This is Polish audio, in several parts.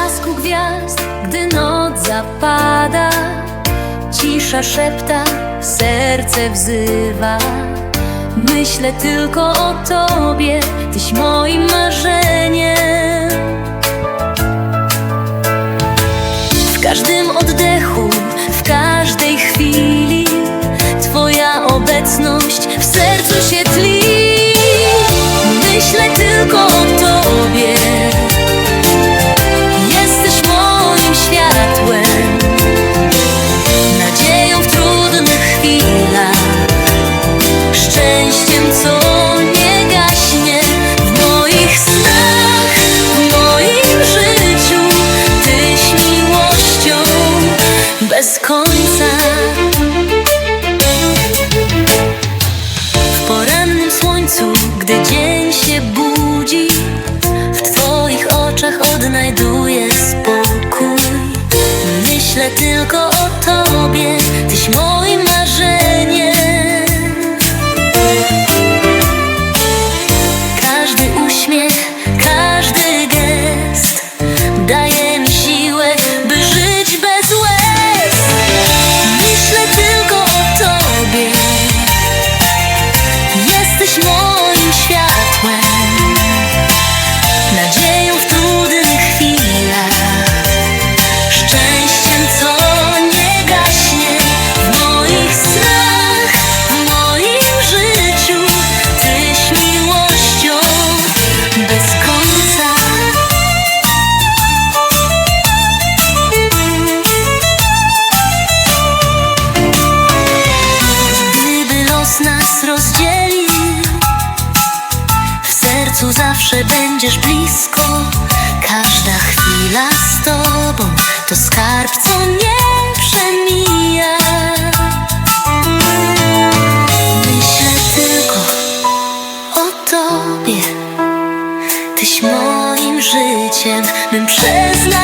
blasku gwiazd, gdy noc zapada. Cisza szepta, serce wzywa. Myślę tylko o Tobie, Tyś moim marzeniem. W każdym oddechu, w każdej chwili Twoja obecność w sercu się tli sercu zawsze będziesz blisko. Każda chwila z tobą To skarb, co nie przemija. Myślę tylko o tobie. Tyś moim życiem, mym przeznaczeniem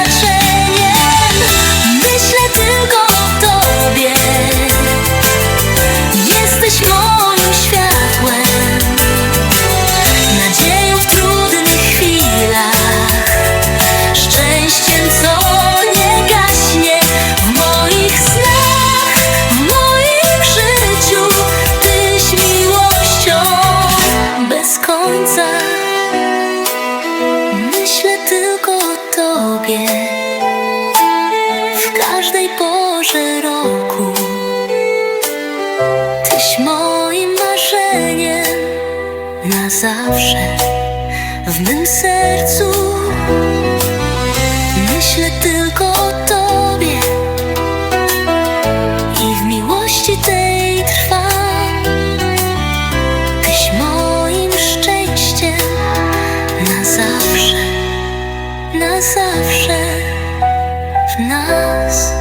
Tobie W każdej porze roku Tyś moim marzeniem na zawsze w mym sercu. Myślę tylko o zawsze w nas.